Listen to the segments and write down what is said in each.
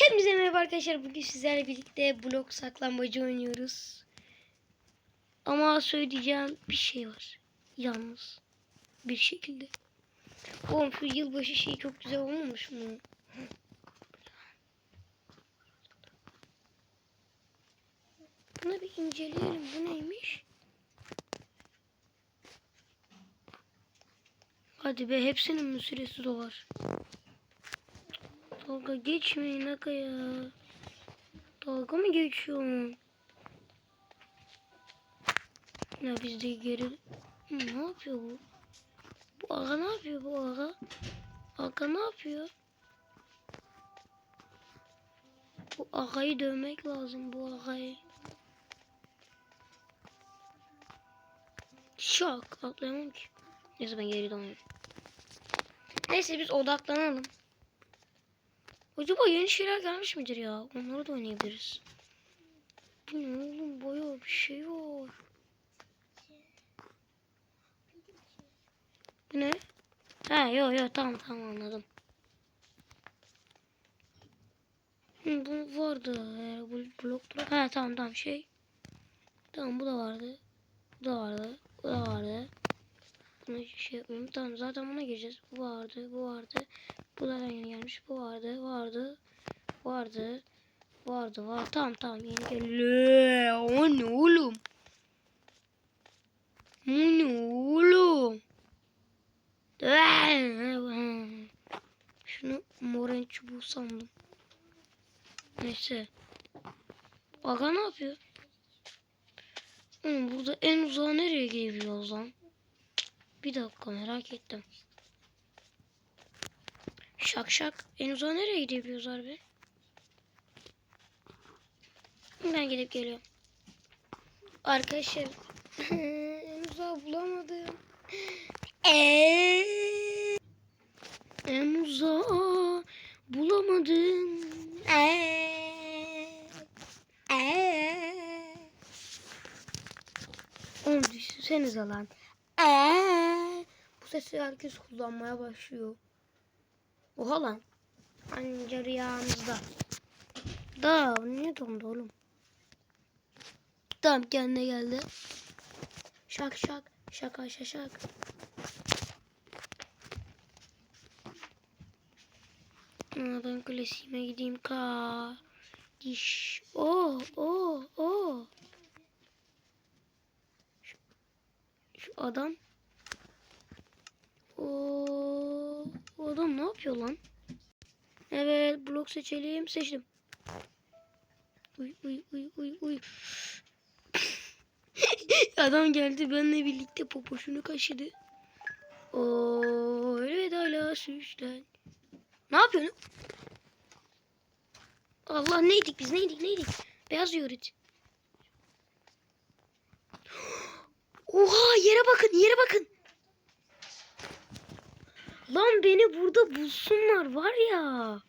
Hepinize merhaba arkadaşlar. Bugün sizlerle birlikte blok saklanmacı oynuyoruz. Ama söyleyeceğim bir şey var. Yalnız. Bir şekilde. Oğlum şu yılbaşı şeyi çok güzel olmamış mı? Bunu bir inceleyelim. Bu neymiş? Hadi be hepsinin mi süresi dolar? Dalga geçmeyin Aka ya. Dalga mı geçiyorsun? Ya biz de geri... Ne yapıyor bu? Bu aga ne yapıyor bu aga? Aga ne yapıyor? Bu agayı dövmek lazım bu agayı. Şok atlayamam ki. Neyse ben geri dönüyorum. Neyse biz odaklanalım. Acaba yeni şeyler gelmiş midir ya? Onları da oynayabiliriz. Bu ne oğlum bayağı bir şey var. Bu ne? Ha yo yo tamam tamam anladım. Hı, bu vardı. Ee, bu blok blok. Ha tamam tamam şey. Tamam bu da vardı. Bu da vardı. Bu da vardı. Bunu şey yapmayayım. Tamam zaten buna gireceğiz. Bu vardı. Bu vardı. Bu da yeni gelmiş. Bu vardı. Vardı. Vardı. Vardı. Var. Tamam tamam yeni geldi. O ne oğlum? O ne oğlum? Şunu moren çubuğu sandım. Neyse. Aga ne yapıyor? Oğlum burada en uzağa nereye gidebiliyoruz lan? Bir dakika merak ettim. Şak şak. En uzağa nereye gidebiliyoruz harbi? Ben gidip geliyorum. Arkadaşlar. en uzağı bulamadım. Eee. En uzağı bulamadım. Eee. Eee. Onu düşünsenize lan. Sesi herkes kullanmaya başlıyor. Oha lan. Anca rüyamızda. Da niye dondu oğlum? Tamam kendine geldi. Şak şak. Şaka şaşak. Aa, ben klasiğime gideyim ka. Diş. Oh oh oh. Şu, şu adam. Oo, o adam ne yapıyor lan? Evet blok seçelim. Seçtim. Uy uy uy uy uy. adam geldi benimle birlikte popoşunu kaşıdı. Oo öyle hala süslen. Ne yapıyorsun? Allah neydik biz neydik neydik? Beyaz yoğurt. Oha yere bakın yere bakın. Lan beni burada bulsunlar var ya.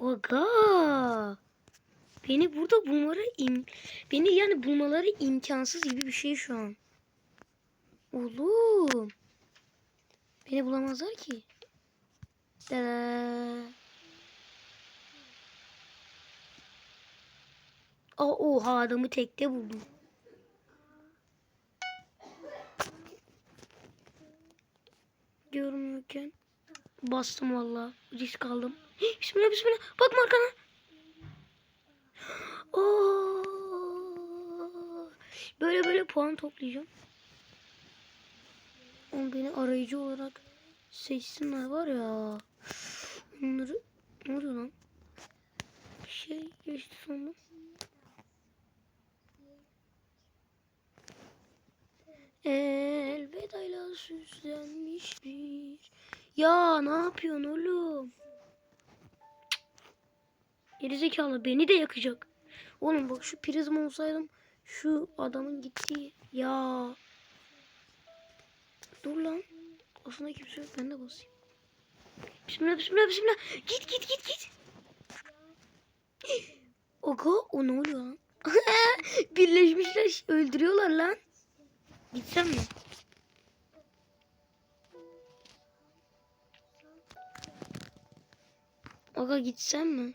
Aga. Beni burada bulmaları im beni yani bulmaları imkansız gibi bir şey şu an. Oğlum. Beni bulamazlar ki. Dada. Aa, oha adamı tekte buldum. Görmüyorken bastım valla. Risk aldım. Hii, bismillah bismillah. Bakma arkana. Oo. Böyle böyle puan toplayacağım. Oğlum beni arayıcı olarak seçsinler var ya. Onları ne oluyor lan? Bir şey geçti sandım. Elvedayla süslenmiş bir. Ya ne yapıyorsun oğlum? Gerizekalı beni de yakacak. Oğlum bak şu prizm olsaydım şu adamın gittiği ya. Dur lan. Aslında kimse yok ben de basayım. Bismillah bismillah bismillah. Git git git git. Oga o ne oluyor lan? Birleşmişler öldürüyorlar lan. Gitsem mi? Aga gitsem mi?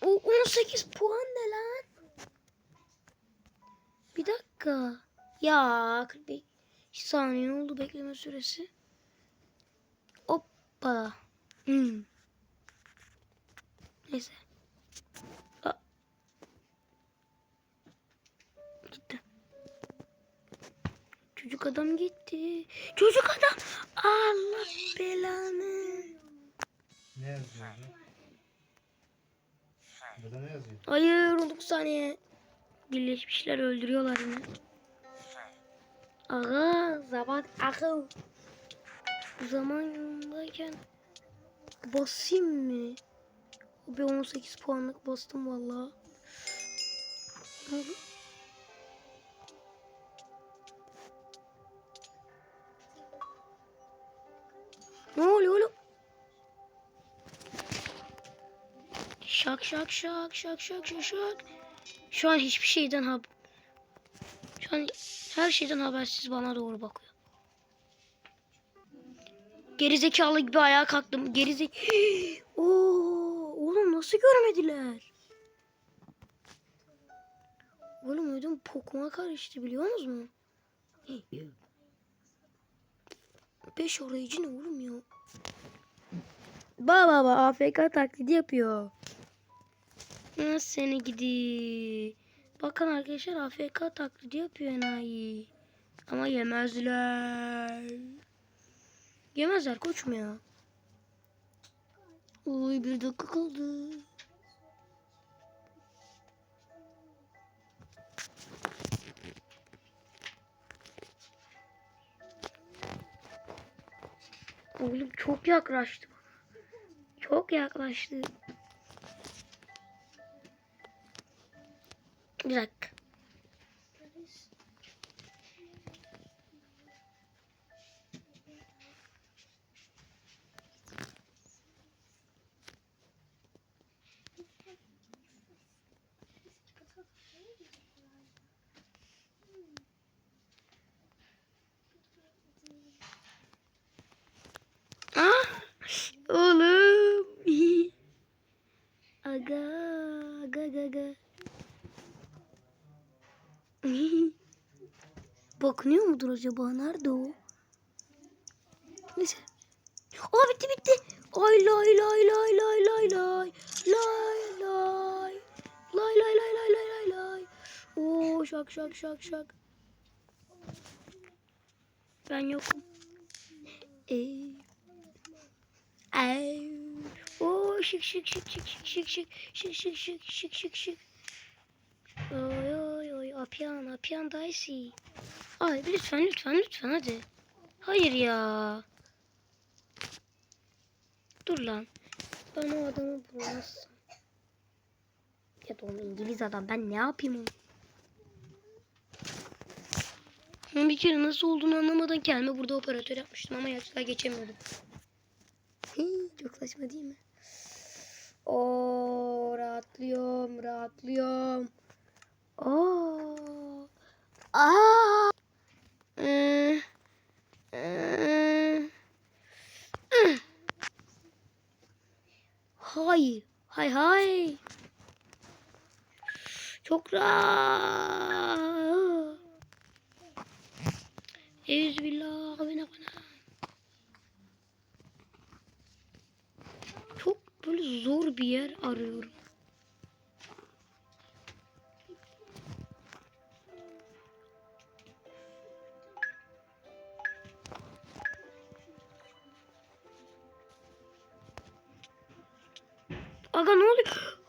O 18 puan ne lan? Bir dakika. Ya 45 saniye oldu bekleme süresi. Hoppa. Hmm. Neyse. Aa. Gitti. Çocuk adam gitti. Çocuk adam. Allah belanı. Ne yazıyor? Burada ne yazıyor? Hayır 19 saniye. Birleşmişler öldürüyorlar yine. Aga zaman akıl. Zaman yanındayken basayım mı? Bir 18 puanlık bastım vallahi. Abi. Ne oluyor oğlum? Şak şak şak şak şak şak şak. Şu an hiçbir şeyden hab Şu an her şeyden habersiz bana doğru bakıyor. Gerizekalı gibi ayağa kalktım. Gerizek. Oo, oğlum nasıl görmediler? Oğlum ödüm pokuma karıştı biliyor musunuz? Beş arayıcı ne oğlum ya? Baba baba AFK taklidi yapıyor. Nasıl seni gidi? Bakın arkadaşlar AFK taklidi yapıyor enayi. Ama yemezler. Yemezler koçum ya. Oy bir dakika kaldı. Oğlum çok yaklaştı. Çok yaklaştı. Bir dakika. Ah, oğlum. Aga, aga, aga, aga. Bakınıyor mudur acaba? Nerede o? Neyse. Aa bitti bitti. Ay lay lay lay lay lay lay. Lay lay. Lay lay lay lay lay lay lay. Oo şak şak şak şak. Ben yokum. Ee. Ay. Oo şık şık şık şık şık şık şık şık şık şık şık şık apyan apyan dicey. Ay lütfen lütfen lütfen hadi. Hayır ya. Dur lan. Ben o adamı bulamazsam. Ya da onu İngiliz adam ben ne yapayım onu? Ben bir kere nasıl olduğunu anlamadan kendime burada operatör yapmıştım ama yaşlığa geçemiyordum. Hii, Çok değil mi? Oo rahatlıyorum, rahatlıyorum. Oo. Aa. Ee, ee, ıh. Hay, hay hay. Çok rahat. Euzubillahimineşşeytanirracim. Çok böyle zor bir yer arıyorum. Aga ne oluyor?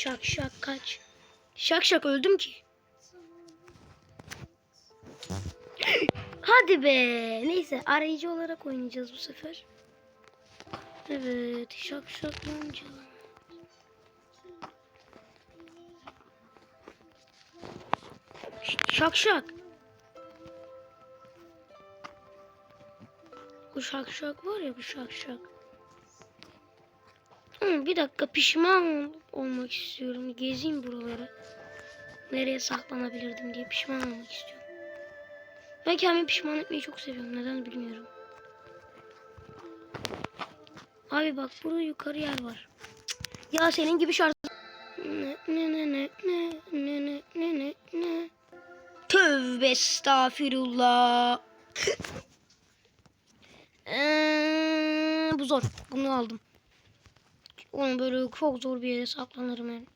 Şak şak kaç. Şak şak öldüm ki. Hadi be. Neyse arayıcı olarak oynayacağız bu sefer. Evet. Şak şak amca. Şak şak. Bu şak şak var ya bu şak şak. Ama bir dakika pişman olmak istiyorum. Gezeyim buraları. Nereye saklanabilirdim diye pişman olmak istiyorum. Ben kendimi pişman etmeyi çok seviyorum. Neden bilmiyorum. Abi bak burada yukarı yer var. Ya senin gibi şarkı... Ne ne ne ne ne ne ne ne ne ne Tövbe estağfirullah. Eee, bu zor. Bunu aldım. Onu böyle çok zor bir yere saklanırım yani.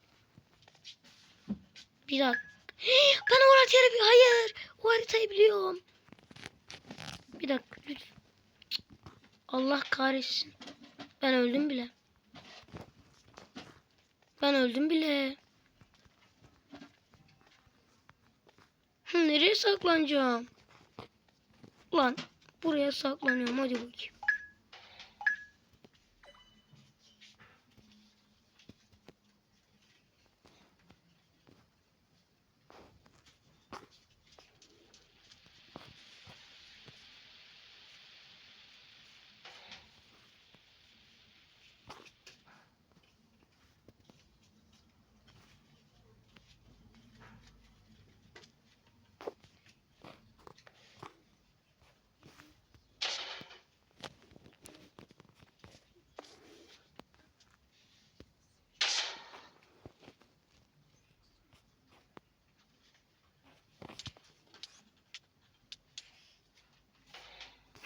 Bir dakika. Ben o haritayı bir hayır. O haritayı biliyorum. Bir dakika lütfen. Allah kahretsin. Ben öldüm bile. Ben öldüm bile. Nereye saklanacağım? Ulan buraya saklanıyorum hadi bakayım.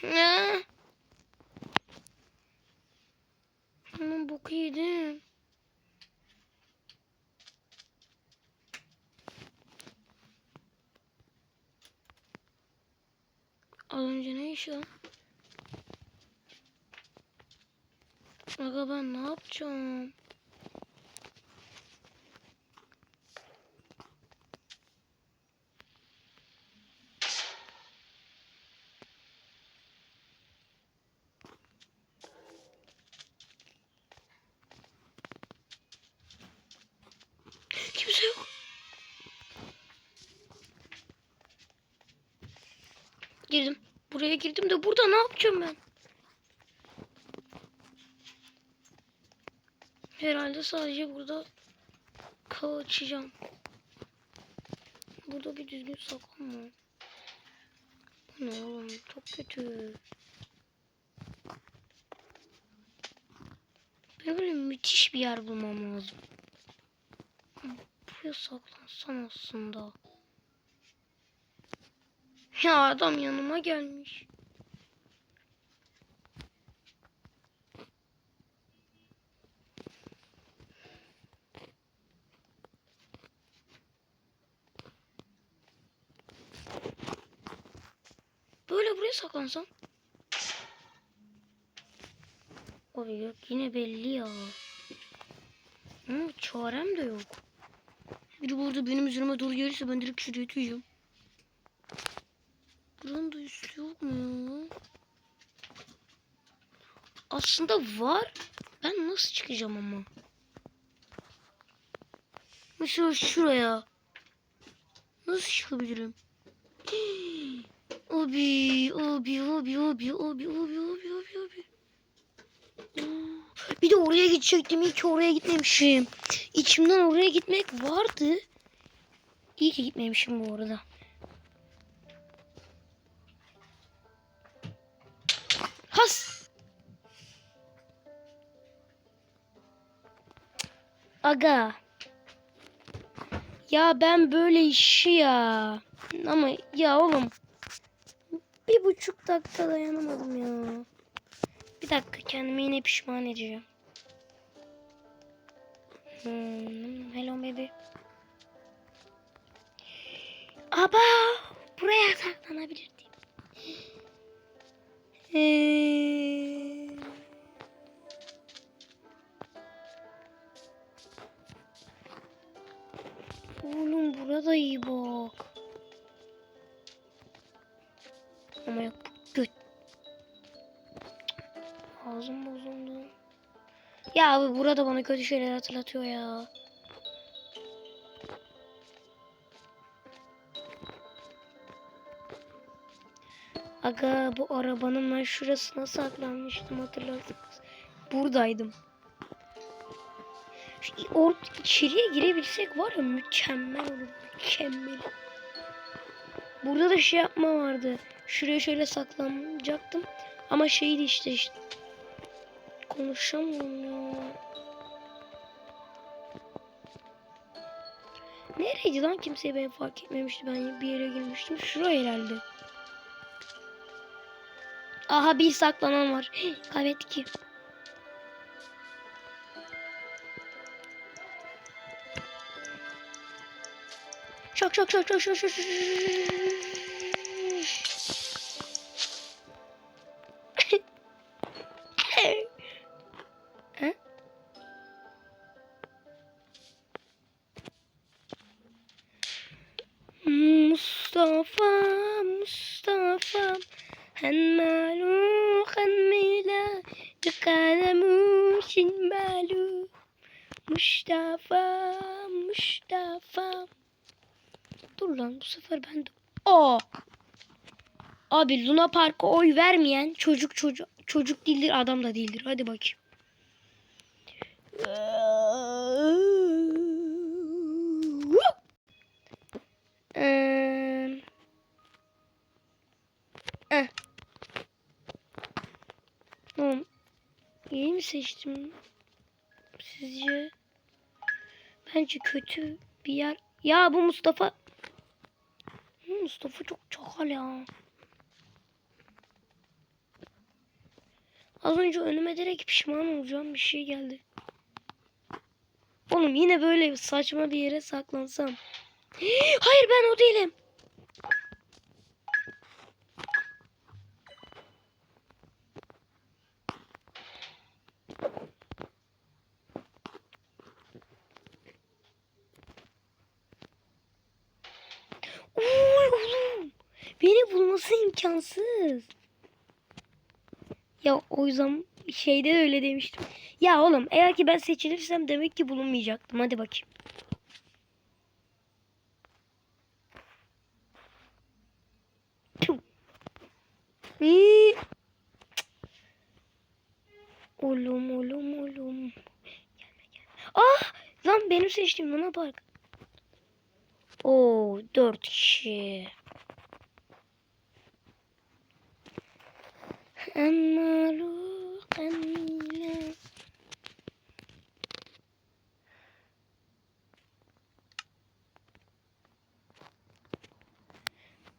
Ne? Aman boku yedim. Az önce ne iş o? Aga ben ne yapacağım? Kimse. Girdim. Buraya girdim de burada ne yapacağım ben? Herhalde sadece burada kaçacağım. Burada bir düzgün saklanma. Bu ne oğlum? Çok kötü. Ben böyle müthiş bir yer bulmam lazım. Buraya saklansam aslında. Ya adam yanıma gelmiş. Böyle buraya saklansam. Abi yok yine belli ya. Ama çarem de yok. Biri burada benim üzerime doğru gelirse ben direkt şuraya tüyeceğim. Buranın da üstü yok mu ya? Aslında var. Ben nasıl çıkacağım ama? Mesela şuraya. Nasıl çıkabilirim? Abi, abi, abi, abi, abi, abi, abi, abi, abi. Oo, Bir de oraya gidecektim. İyi ki oraya gitmemişim. İçimden oraya gitmek vardı. İyi ki gitmemişim bu arada. Has. Aga. Ya ben böyle işi ya. Ama ya oğlum. Bir buçuk dakika dayanamadım ya. Bir dakika kendimi yine pişman edeceğim. Hmm, hello baby. Aba buraya saklanabilirdim. Ee, Oğlum burada iyi bak. Ama yok göt. Ağzım bozuldu. Ya abi burada bana kötü şeyler hatırlatıyor ya. Aga bu arabanın ben şurasına saklanmıştım hatırlarsanız. Buradaydım. Or içeriye girebilsek var ya mükemmel olur. Mükemmel. Burada da şey yapma vardı. Şuraya şöyle saklanacaktım. Ama şeydi işte işte. Konuşamıyorum ya. Nereydi lan kimse beni fark etmemişti. Ben bir yere girmiştim. Şuraya herhalde. Aha bir saklanan var. Kaybettik ki. Şok şok şok şok şok şok şok. Ha? Sefer ben Aa! Abi Luna Park'a oy vermeyen çocuk çocuk çocuk değildir adam da değildir. Hadi bakayım. Eee, eh. İyi mi seçtim? Sizce? Bence kötü bir yer. Ya bu Mustafa. Mustafa çok çakal ya. Az önce önüme direkt pişman olacağım bir şey geldi. Oğlum yine böyle saçma bir yere saklansam. Hayır ben o değilim. Oy oğlum. Beni bulması imkansız. Ya o yüzden şeyde de öyle demiştim. Ya oğlum eğer ki ben seçilirsem demek ki bulunmayacaktım. Hadi bakayım. Oğlum oğlum oğlum. Gelme gelme. Ah lan benim seçtiğim buna bak. Oo dört kişi. Emmalu Emine.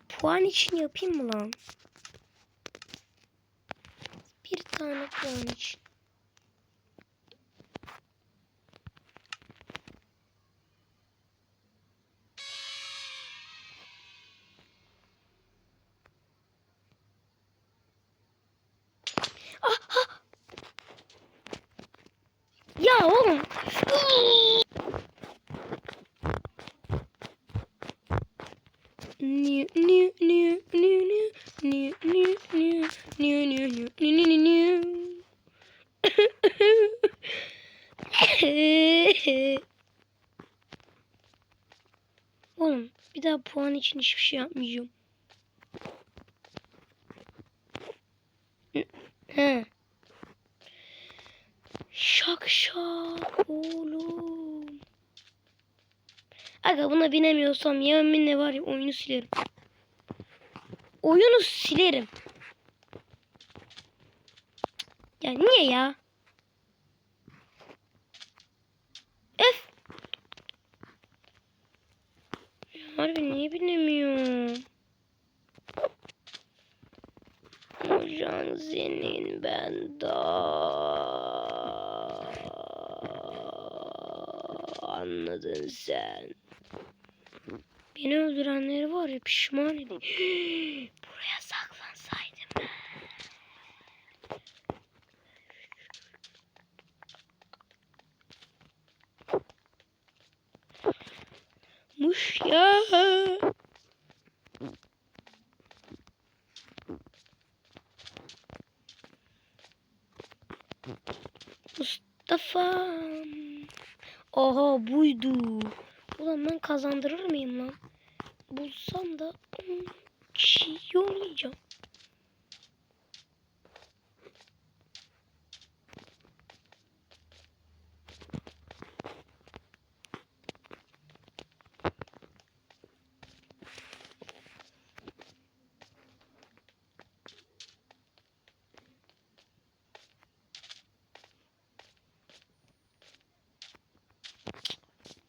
Puan için yapayım mı lan? Bir tane puan için. İçin hiçbir şey yapmayacağım. He. Şak şak oğlum. Aga buna binemiyorsam yeminle var ya oyunu silerim. Oyunu silerim. Ya niye ya? Öf. Harbi niye binemiyorum? Hocan senin ben daha anladın sen. Beni öldürenleri var ya pişman edin. Buraya saklansaydım ben. Muş ya. Mustafa. Aha buydu kazandırır mıyım lan? Bulsam da kişiyi yormayacağım.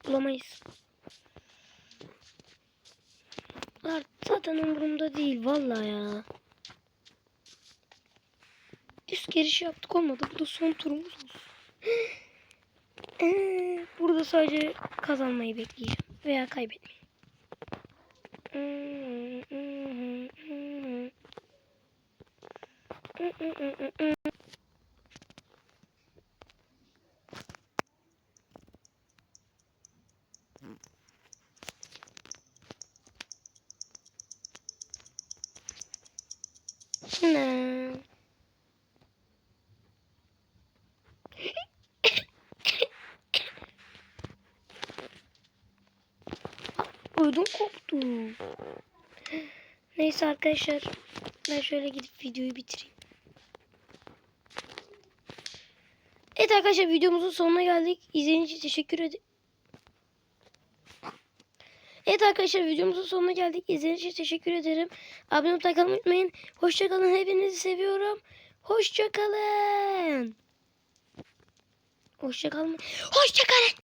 bulamayız. Zaten umurumda değil vallahi ya. Üst giriş yaptık olmadı. Bu da son turumuz olsun. Ee, Burada sadece kazanmayı bekleyeceğim. Veya kaybetmeyi. Ne? Ödüm koptu. Neyse arkadaşlar. Ben şöyle gidip videoyu bitireyim. Evet arkadaşlar videomuzun sonuna geldik. İzlediğiniz için teşekkür ederim. Evet arkadaşlar videomuzun sonuna geldik. İzlediğiniz için teşekkür ederim. Abone olmayı unutmayın. Hoşçakalın. Hepinizi seviyorum. Hoşçakalın. Hoşçakalın. Hoşçakalın.